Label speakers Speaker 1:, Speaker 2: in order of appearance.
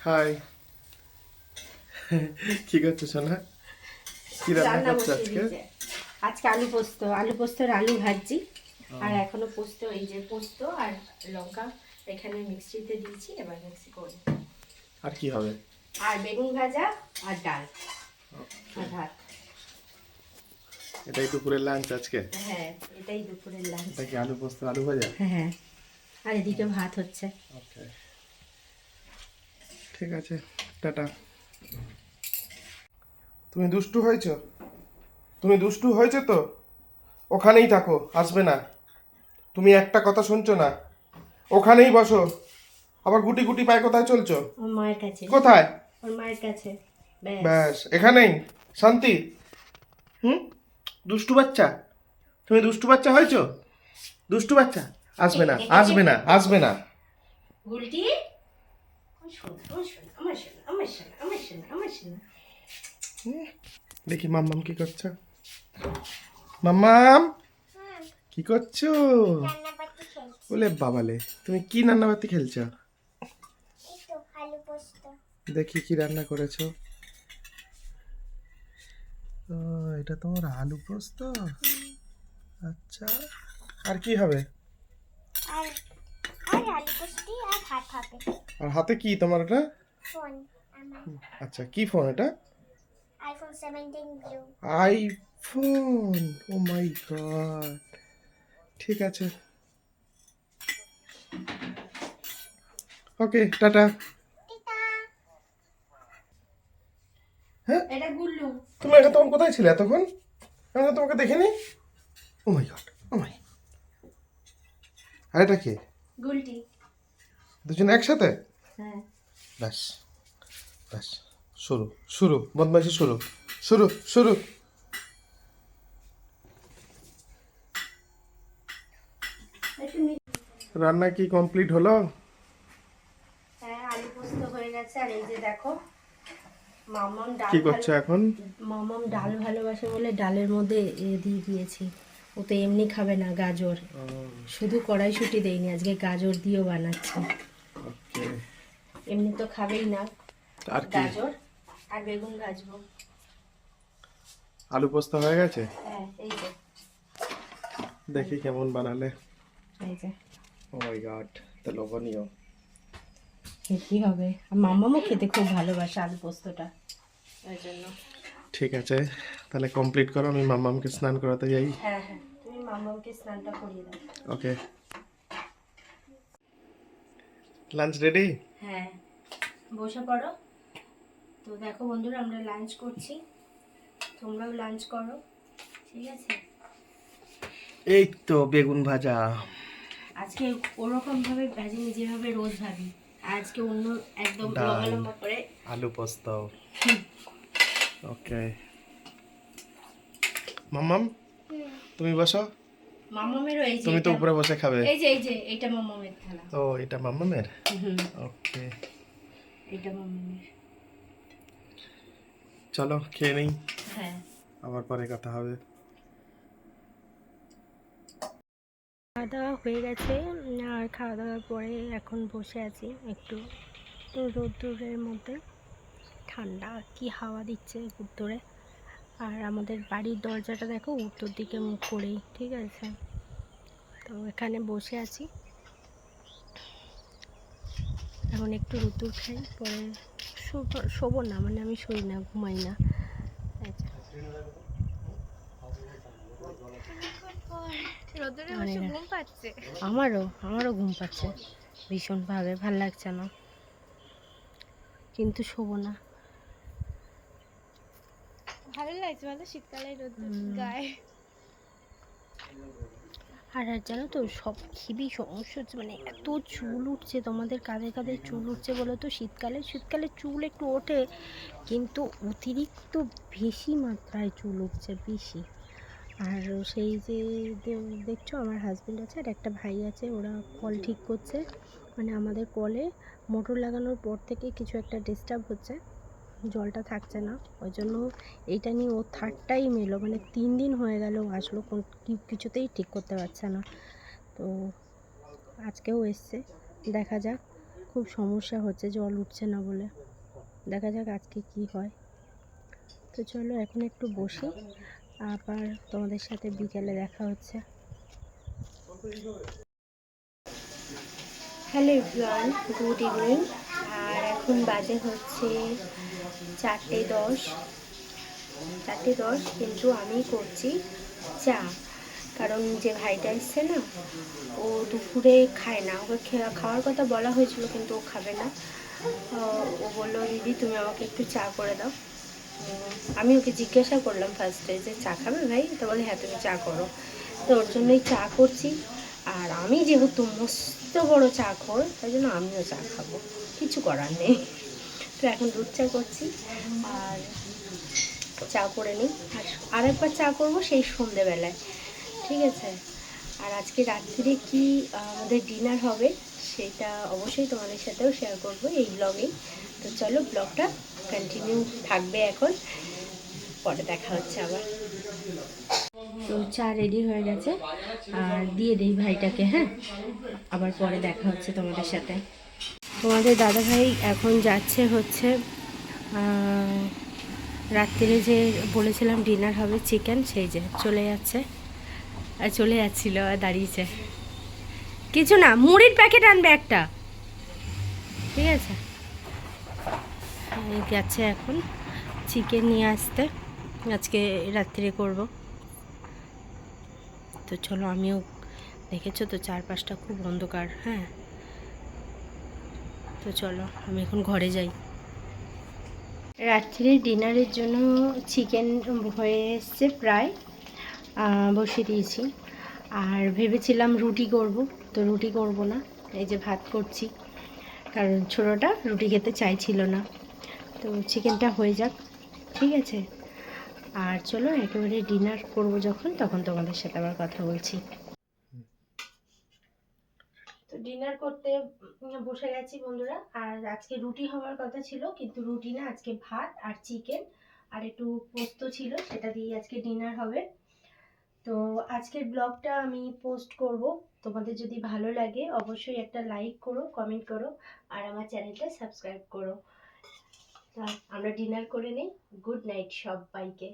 Speaker 1: High কি করছ সোনা? কি রান্না করছ আজকে।
Speaker 2: আজকে আলু পোস্ত। আলু পোস্তর আলু ভাজি। আর এখনও পোস্ত এই যে পোস্ত আর লঙ্কা এখানে মিক্সিতে দিয়েছি এবার মিক্সি করব
Speaker 1: আর কি হবে?
Speaker 2: আর বেগুন ভাজা আর ডাল। আর ভাত।
Speaker 1: এটাই দুপুরের লাঞ্চ আজকে?
Speaker 2: হ্যাঁ এটাই দুপুরের লাঞ্চ
Speaker 1: এটা কি আলু পোস্ত আলু ভাজা?
Speaker 2: হ্যাঁ। আর এদিকে ভাত হচ্ছে।
Speaker 1: ওকে। ঠিক আছে টাটা। তুমি দুষ্টু হয়েছ? তুমি দুষ্টু হয়েছে তো? ওখানেই থাকো আসবে না। তুমি একটা কথা শুনছো না? ওখানেই বসো। আবার গুটি গুটি পায়ে কোথায় চলছো?
Speaker 2: ওর মায়ের কাছে।
Speaker 1: কোথায়?
Speaker 2: ওর মায়ের কাছে। ব্যাস।
Speaker 1: ব্যাস এখানেই। শান্তি। হুম? দুষ্টু বাচ্চা? তুমি দুষ্টু বাচ্চা হয়েছো? দুষ্টু বাচ্চা? আসবে না আসবে না আসবে না।
Speaker 2: গুলটি?
Speaker 1: দেখি মাম্মাম কি করছ। মাম্মাম, কি করছ?
Speaker 3: খেলছি
Speaker 1: বলে বাবালে, তুমি কি রান্নাবাতি খেলছো?
Speaker 3: এই তো আলু পোস্ত
Speaker 1: দেখি কি রান্না করেছ। এটা তোমার আলু পোস্ত? আচ্ছা আর কি হবে?
Speaker 3: আর
Speaker 1: হাতে কি তোমার এটা
Speaker 3: ফোন
Speaker 1: আচ্ছা কি ফোন এটা?
Speaker 3: IPhone seventeen blue
Speaker 1: iPhone oh my god ঠিক আছে। Okay tata. হ্যাঁ?
Speaker 2: এটা গুল্লু।
Speaker 1: তুমি এখন তখন কোথায় ছিলে এতক্ষণ? আমি তো তোমাকে দেখিনি। ও মাই গড ও মাই আর এটা কে?
Speaker 2: গুলটি।
Speaker 1: দুজন একসাথে?
Speaker 2: হ্যাঁ।
Speaker 1: ব্যাস ব্যাস। শুরু শুরু বদমাইশি শুরু। শুরু শুরু। রান্না কি কমপ্লিট হলো?
Speaker 2: হ্যাঁ আলু পোস্ত হয়ে গেছে। আর এই যে দেখো মামাম ডাল
Speaker 1: কি করছ এখন?
Speaker 2: মামাম ডাল ভালোবাসে বলে ডালের মধ্যে এ দিয়ে দিয়েছি। ও তো এমনি খাবে না গাজর। শুধু কড়াইশুটি দেয়নি আজকে গাজর দিয়েও বানাচ্ছি। এমনি তো খাবেই না।
Speaker 1: আর কি?
Speaker 2: গাজর আর বেগুন ভাজবো।
Speaker 1: আলু পোস্ত হয়ে গেছে?
Speaker 2: হ্যাঁ এই যে।
Speaker 1: দেখি কেমন বানালে।
Speaker 2: এই যে।
Speaker 1: ও মাই গড তো লোভনীয়।
Speaker 2: কি হবে? আর মামামও খেতে খুব ভালোবাসে আলু পোস্তটা। ওই জন্য।
Speaker 1: ঠিক আছে তাহলে কমপ্লিট করো আমি মাম্মামকে স্নান করাতে যাই।
Speaker 2: হ্যাঁ হ্যাঁ তুমি মামামকে স্নানটা করিয়ে দাও।
Speaker 1: ওকে লাঞ্চ রেডি
Speaker 2: হ্যাঁ বসে পড়ো। তো দেখো বন্ধুরা আমরা লাঞ্চ করছি। তোমরাও লাঞ্চ করো ঠিক আছে?
Speaker 1: এই তো বেগুন ভাজা।
Speaker 2: আজকে ওরকম ভাবে ভাজিনি যেভাবে রোজ ভাবি। আজকে অন্য একদম। লম্বা লম্বা করে।
Speaker 1: আলু পোস্ত। ওকে মাম্মাম তুমি বসো।
Speaker 2: মামামেরও এই যে
Speaker 1: তুমি তো উপরে বসে খাবে।
Speaker 2: এই যে এই যে এটা মামামের থালা
Speaker 1: ও এটা মাম্মামের
Speaker 2: হুম।
Speaker 1: ওকে।
Speaker 2: এটা মামামের।
Speaker 1: চলো খেয়ে নেই।
Speaker 2: হ্যাঁ।
Speaker 1: আবার পরে কথা হবে।
Speaker 2: খাওয়া দাওয়া হয়ে গেছে আর খাওয়া দাওয়ার পরে এখন বসে আছি একটু রোদ্দুরের মধ্যে। ঠান্ডা কি হাওয়া দিচ্ছে উত্তরে আর আমাদের বাড়ির দরজাটা দেখো উত্তর দিকে মুখ করেই ঠিক আছে? তো এখানে বসে আছি। এখন একটু রোদ্দুর খাই পরে শোব- শোবো না মানে আমি শুই না ঘুমাই না। মানে আমারও আমারও ঘুম পাচ্ছে। ভীষণভাবে ভালো লাগছে না। কিন্তু শোবো না।
Speaker 3: ভালো লাগছে ভালো শীতকালে রোদ গায়ে।
Speaker 2: আর আর জানো তো সব খুবই সমস্যা হচ্ছে মানে এত চুল উঠছে তোমাদের কাঁধে কাঁধে চুল উঠছে বলো তো শীতকালে শীতকালে চুল একটু ওঠে কিন্তু অতিরিক্ত বেশি মাত্রায় চুল উঠছে বেশি। আর সেই যে দেখছ আমার হাজব্যান্ড আছে আর একটা ভাই আছে ওরা কল ঠিক করছে মানে আমাদের কলে মোটর লাগানোর পর থেকে কিছু একটা ডিস্টার্ব হচ্ছে। জলটা থাকছে না। ওই জন্য এইটা নিয়ে ও থার্ড টাইম এলো মানে তিন দিন হয়ে গেল আসলো, কোন কিছুতেই ঠিক করতে পারছে না। তো আজকেও এসছে। দেখা যাক, খুব সমস্যা হচ্ছে, জল উঠছে না বলে। দেখা যাক আজকে কি হয়। তো চলো, এখন একটু বসি। আবার তোমাদের সাথে বিকেলে দেখা হচ্ছে। হ্যালো এভরিওয়ান গুড ইভিনিং আর এখন বাজে হচ্ছে চারটে দশ চারটে দশ, কিন্তু আমি করছি চা। কারণ যে ভাইটা এসছে না, ও দুপুরে খায় না। ওকে খাওয়ার কথা বলা হয়েছিল, কিন্তু ও খাবে না। ও বলল, দিদি, তুমি আমাকে একটু চা করে দাও। আমি ওকে জিজ্ঞাসা করলাম ফার্স্টে যে, চা খাবে ভাই? তো বলে হ্যাঁ তুমি চা করো। তো ওর জন্যই চা করছি। আর আমি যেহেতু মস্ত বড় চা খোর তাই জন্য আমিও চা খাব। কিছু করার নেই। তো এখন দুধ চা করছি। আর চা করে নিই। আর আরেকবার চা করব সেই সন্ধেবেলায়। ঠিক আছে? আর আজকে রাত্রিরে কি আমাদের ডিনার হবে সেটা অবশ্যই তোমাদের সাথেও শেয়ার করব এই ব্লগেই তো চলো ব্লগটা কন্টিনিউ থাকবে এখন। পরে দেখা হচ্ছে আবার। তো চা রেডি হয়ে গেছে। আর দিয়ে দিই ভাইটাকে হ্যাঁ? আবার পরে দেখা হচ্ছে তোমাদের সাথে। তোমাদের দাদা ভাই এখন যাচ্ছে হচ্ছে রাত্রিরে যে বলেছিলাম ডিনার হবে চিকেন সেই যে চলে যাচ্ছে আর চলে যাচ্ছিল আর দাঁড়িয়েছে। কিছু না, মুড়ির প্যাকেট আনবে একটা। ঠিক আছে? যাচ্ছে এখন চিকেন নিয়ে আসতে। আজকে রাত্রিরে করব। তো চলো আমিও দেখেছ তো, চারপাশটা খুব অন্ধকার হ্যাঁ? তো চলো, আমি এখন ঘরে যাই। রাত্রে ডিনারের জন্য চিকেন হয়ে এসছে প্রায় বসিয়ে দিয়েছি। আর ভেবেছিলাম রুটি করব, তো রুটি করব না, এই যে ভাত করছি। কারণ ছোটোটা রুটি খেতে চাইছিল না। তো চিকেনটা হয়ে যাক, ঠিক আছে? আর চলো, একেবারে ডিনার করব যখন, তখন তোমাদের সাথে আবার কথা বলছি। ডিনার করতে বসে গেছি বন্ধুরা। আর আজকে রুটি হওয়ার কথা ছিল, কিন্তু রুটি না, আজকে ভাত আর চিকেন আর একটু পোস্ত ছিল, সেটা দিয়ে আজকে ডিনার হবে। তো আজকের ব্লগটা আমি পোস্ট করব। তোমাদের যদি ভালো লাগে, অবশ্যই একটা লাইক করো কমেন্ট করো, আর আমার চ্যানেলটা সাবস্ক্রাইব করো। তা আমরা ডিনার করে নিই। গুড নাইট সবাইকে।